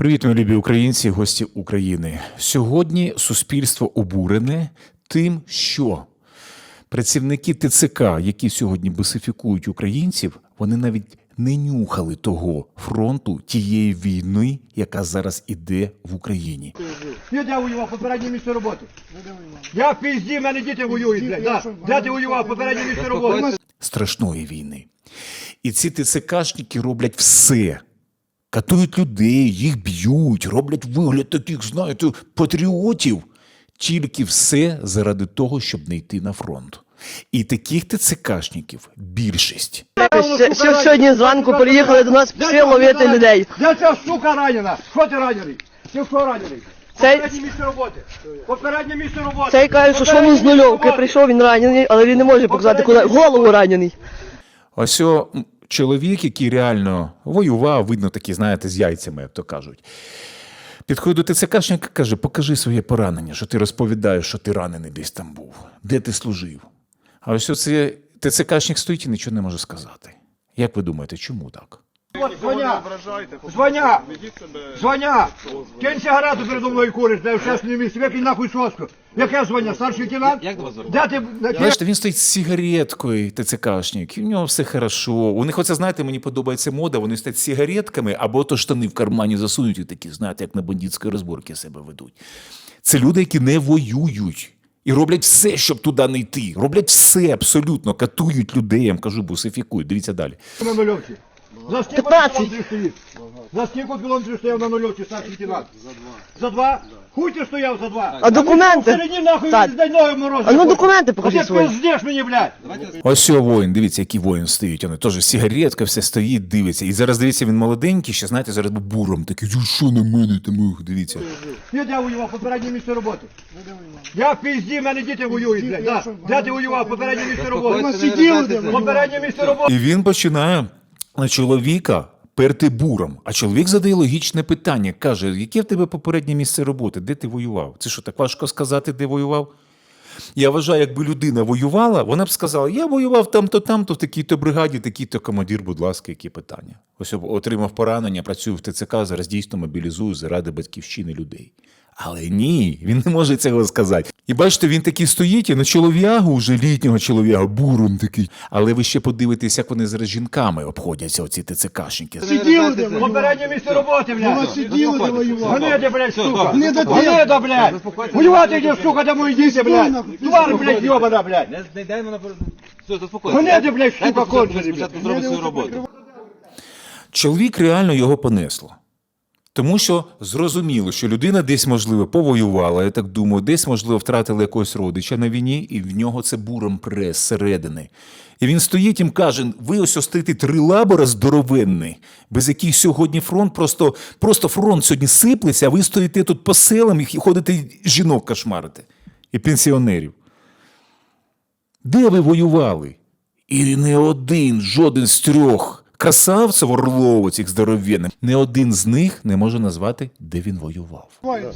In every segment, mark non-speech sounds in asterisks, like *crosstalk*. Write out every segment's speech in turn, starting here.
Привіт, мої любі українці, гості України. Сьогодні суспільство обурене тим, що працівники ТЦК, які сьогодні бусифікують українців, вони навіть не нюхали того фронту тієї війни, яка зараз іде в Україні. Я де воював попереднє місце роботи? Я в пізді, в мене діти воюють, блядь. Де ти воював попереднє місце роботи? страшної війни. І ці ТЦКшники роблять все. Катують людей, їх б'ють, роблять вигляд таких, знаєте, патріотів. Тільки все заради того, щоб не йти на фронт. І таких ТЦКшників більшість. Сьогодні зранку приїхали до нас пси ловити людей. Де ця сука ранена? Що ти ранений? Ти що ранений? Цей- Попереднє місце роботи. Попереднє місце роботи. Цей каже, що, що він з нульовки прийшов, він ранений, але він не може показати, куди голову ранений. Ось чоловік, який реально воював, видно, такі, знаєте, з яйцями, як то кажуть. Підходить до ТЦКшника і каже: покажи своє поранення, що ти розповідаєш, що ти ранений десь там був, де ти служив. А ось оце ТЦКшник стоїть і нічого не може сказати. Як ви думаєте, чому так? От, Звоня. Звоня. Звоня. Кинь сигарету передо мною куриш, де в чесному місці. Викинь нахуй соску. Яке звання? Старший лейтенант? Як до вас Де ти? Бачите, він стоїть з сигареткою, ТЦКшник, і в нього все хорошо. У них оце, знаєте, мені подобається мода, вони стоять з сигаретками, або то штани в кармані засунуть і такі, знаєте, як на бандитській розборці себе ведуть. Це люди, які не воюють. І роблять все, щоб туди не йти. Роблять все абсолютно, катують людей, я вам кажу, бусифікують. Дивіться далі. На нульовці. За скільки 15. кілометрів стоїть? За скільки кілометрів стояв на нульовці старший лейтенант? За два. За два? Хуй ти стояв за два. А документи? Середні нахуй Так. дай ноги морозити. А ну документи покажи ти свої. пиздиш мені, блядь. Ось о воїн, дивіться, який воїн стоїть. Вони теж сигаретка, все стоїть, дивиться. І зараз дивіться, він молоденький, ще знаєте, зараз був буром такий, «Ну, що на мене там, ух, дивіться. Я де воював попереднє місце роботи? Я в пізді, в мене діти воюють, блядь. Да. Де ти воював попереднє місце роботи? Попереднє місце роботи. І він починає на чоловіка перти буром. А чоловік задає логічне питання. Каже: яке в тебе попереднє місце роботи? Де ти воював? Це що, так важко сказати, де воював? Я вважаю, якби людина воювала, вона б сказала: я воював там-то, там-то, в такій-то бригаді, такий-то командир, будь ласка, які питання. Ось отримав поранення, працюю в ТЦК, зараз дійсно мобілізую заради батьківщини людей. Але ні, він не може цього сказати. І бачите, він такий стоїть, і на чолов'ягу, уже літнього чолов'яга, буром такий. Але ви ще подивитесь, як вони зараз жінками обходяться, оці ТЦКшники. Сиділи де Попереднє місце роботи, блядь. сиділи, де воювали. Гнида, блядь, сука. Гнида де? Гнида, блядь. Воювати йде, сука, де мої діти, блядь. Твар, блядь, йобана, блядь. Не, не дай мене все, заспокойся. Гнида, блядь, сука, кончені, блядь. спочатку зробити свою роботу. Чоловік реально його понесло. Тому що зрозуміло, що людина десь, можливо, повоювала, я так думаю, десь, можливо, втратила якогось родича на війні, і в нього це буром прес зсередини. І він стоїть і каже: ви ось остаєте три лабора здоровенний, без яких сьогодні фронт просто, просто фронт сьогодні сиплеться, а ви стоїте тут по селам і ходите жінок кошмарите і пенсіонерів. Де ви воювали? І не один, жоден з трьох красавців Орлову, цих здоров'яних, не один з них не може назвати, де він воював.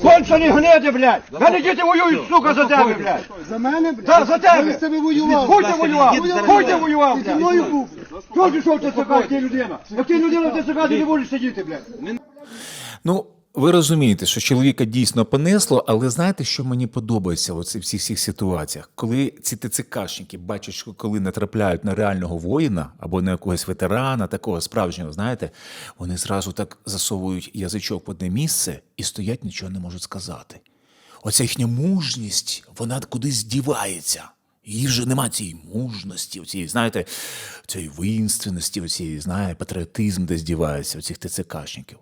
Кончені гнеди, блядь. Мене діти воюють, сука, за тебе, блядь. За мене, блядь? Так, за тебе. Я з тебе воював. Хуй ти воював, хуй ти воював, Ти зі мною був. Чого ти йшов в сука, ти людина? Як ти людина ти, сука, ти не можеш сидіти, блядь. Ну, ви розумієте, що чоловіка дійсно понесло, але знаєте, що мені подобається в оці- всіх ситуаціях? Коли ці ТЦКшники бачать, що коли натрапляють на реального воїна або на якогось ветерана, такого справжнього, знаєте, вони зразу так засовують язичок в одне місце і стоять, нічого не можуть сказати. Оця їхня мужність, вона кудись дівається. Її вже нема цієї мужності, цієї, знаєте, цієї воїнственності, цієї, знає, патріотизм десь дівається у цих ТЦКшників.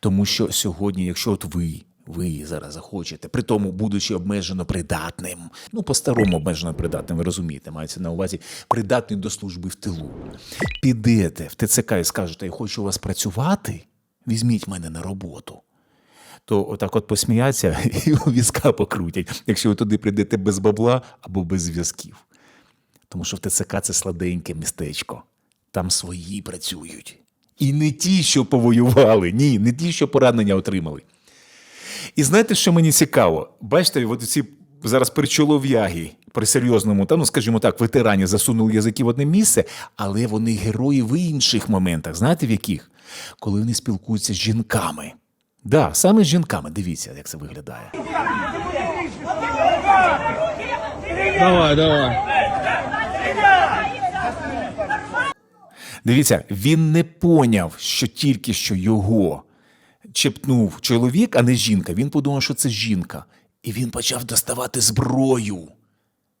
Тому що сьогодні, якщо от ви, ви зараз захочете, при тому, будучи обмежено придатним, ну по-старому обмежено придатним, ви розумієте, мається на увазі придатний до служби в тилу, підете в ТЦК і скажете, я хочу у вас працювати, візьміть мене на роботу. То отак от посміяться *laughs* і у візка покрутять, якщо ви туди прийдете без бабла або без зв'язків. Тому що в ТЦК це сладеньке містечко. Там свої працюють. І не ті, що повоювали, ні, не ті, що поранення отримали. І знаєте, що мені цікаво? Бачите, от ці зараз при чолов'ягі, при серйозному, та, ну, скажімо так, ветерані засунули язики в одне місце, але вони герої в інших моментах. Знаєте в яких? Коли вони спілкуються з жінками. Да, саме з жінками. Дивіться, як це виглядає. Давай, давай. Дивіться, він не поняв, що тільки що його чепнув чоловік, а не жінка. Він подумав, що це жінка. І він почав доставати зброю.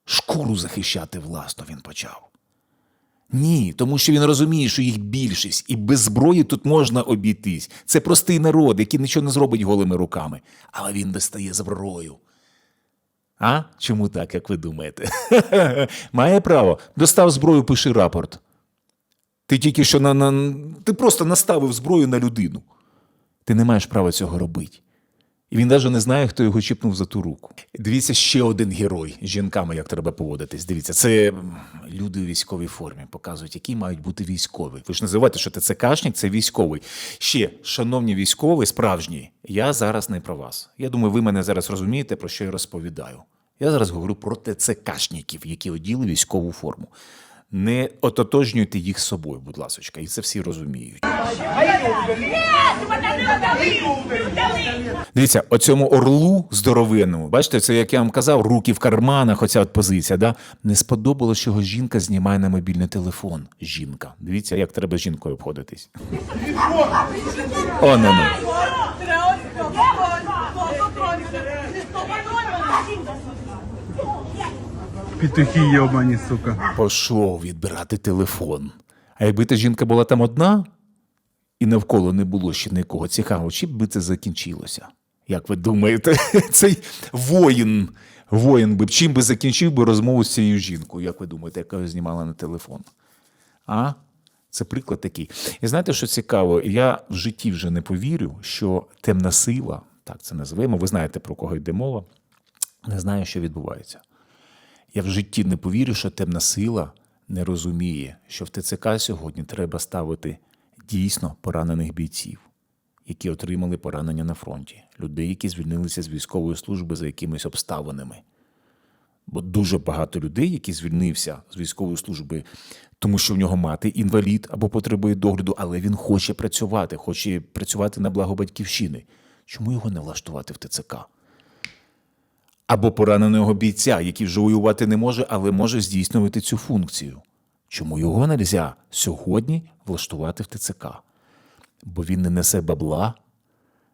Шкуру захищати власно він почав. Ні, тому що він розуміє, що їх більшість, і без зброї тут можна обійтись. Це простий народ, який нічого не зробить голими руками. Але він достає зброю. А? Чому так, як ви думаєте? *laughs* Має право. Достав зброю, пиши рапорт. Ти тільки що на, на ти просто наставив зброю на людину. Ти не маєш права цього робити. І він навіть не знає, хто його чіпнув за ту руку. Дивіться, ще один герой з жінками, як треба поводитись. Дивіться, це люди у військовій формі показують, які мають бути військові. Ви ж називаєте, що ТЦКшник – це військовий. Ще, шановні військові, справжні, я зараз не про вас. Я думаю, ви мене зараз розумієте, про що я розповідаю. Я зараз говорю про ТЦКшників, які оділи військову форму. Не ототожнюйте їх з собою, будь ласка, і це всі розуміють. Дивіться, оцьому орлу здоровенному, бачите, це як я вам казав, руки в карманах, оця от позиція. Да? Не сподобалось, що його жінка знімає на мобільний телефон. Жінка. Дивіться, як треба з жінкою обходитись. О, ну, ну. Петухи йобані, сука. Пішов відбирати телефон. А якби та жінка була там одна, і навколо не було ще нікого цікавого, чим би це закінчилося? Як ви думаєте, *laughs* цей воїн, воїн би чим би закінчив би розмову з цією жінкою, як ви думаєте, яка знімала на телефон? А? Це приклад такий. І знаєте, що цікаво? Я в житті вже не повірю, що темна сила, так це називаємо, ви знаєте, про кого йде мова, не знає, що відбувається. Я в житті не повірю, що темна сила не розуміє, що в ТЦК сьогодні треба ставити дійсно поранених бійців, які отримали поранення на фронті, людей, які звільнилися з військової служби за якимись обставинами. Бо дуже багато людей, які звільнився з військової служби, тому що в нього мати інвалід або потребує догляду, але він хоче працювати, хоче працювати на благо батьківщини. Чому його не влаштувати в ТЦК? Або пораненого бійця, який вже воювати не може, але може здійснювати цю функцію. Чому його не можна сьогодні влаштувати в ТЦК? Бо він не несе бабла,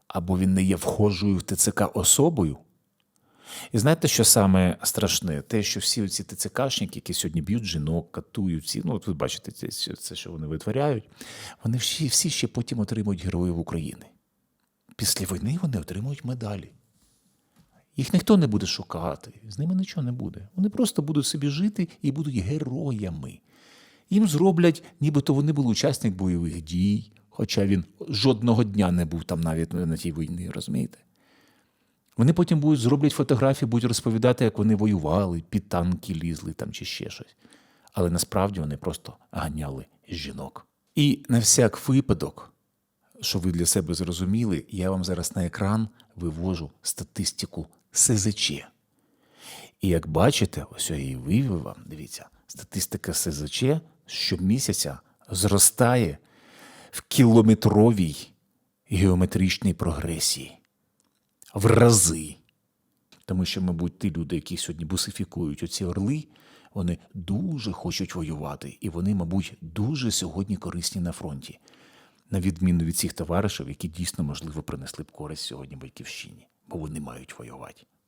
або він не є вхожою в ТЦК особою. І знаєте, що саме страшне? Те, що всі ці ТЦКшники, які сьогодні б'ють жінок, катують всі, ну от ви бачите, це, це що вони витворяють, вони всі, всі ще потім отримують Героїв України. Після війни вони отримують медалі. Їх ніхто не буде шукати, з ними нічого не буде. Вони просто будуть собі жити і будуть героями. Їм зроблять, нібито вони були учасник бойових дій, хоча він жодного дня не був там навіть на тій війні, розумієте? Вони потім будуть зроблять фотографії, будуть розповідати, як вони воювали, під танки лізли там чи ще щось. Але насправді вони просто ганяли жінок. І на всяк випадок, що ви для себе зрозуміли, я вам зараз на екран вивожу статистику СЗЧ. І як бачите, ось я її вивів вам, дивіться, статистика СЗЧ щомісяця зростає в кілометровій геометричній прогресії. В рази. Тому що, мабуть, ті люди, які сьогодні бусифікують оці орли, вони дуже хочуть воювати, і вони, мабуть, дуже сьогодні корисні на фронті, на відміну від цих товаришів, які дійсно, можливо, принесли б користь сьогодні батьківщині, бо вони мають воювати.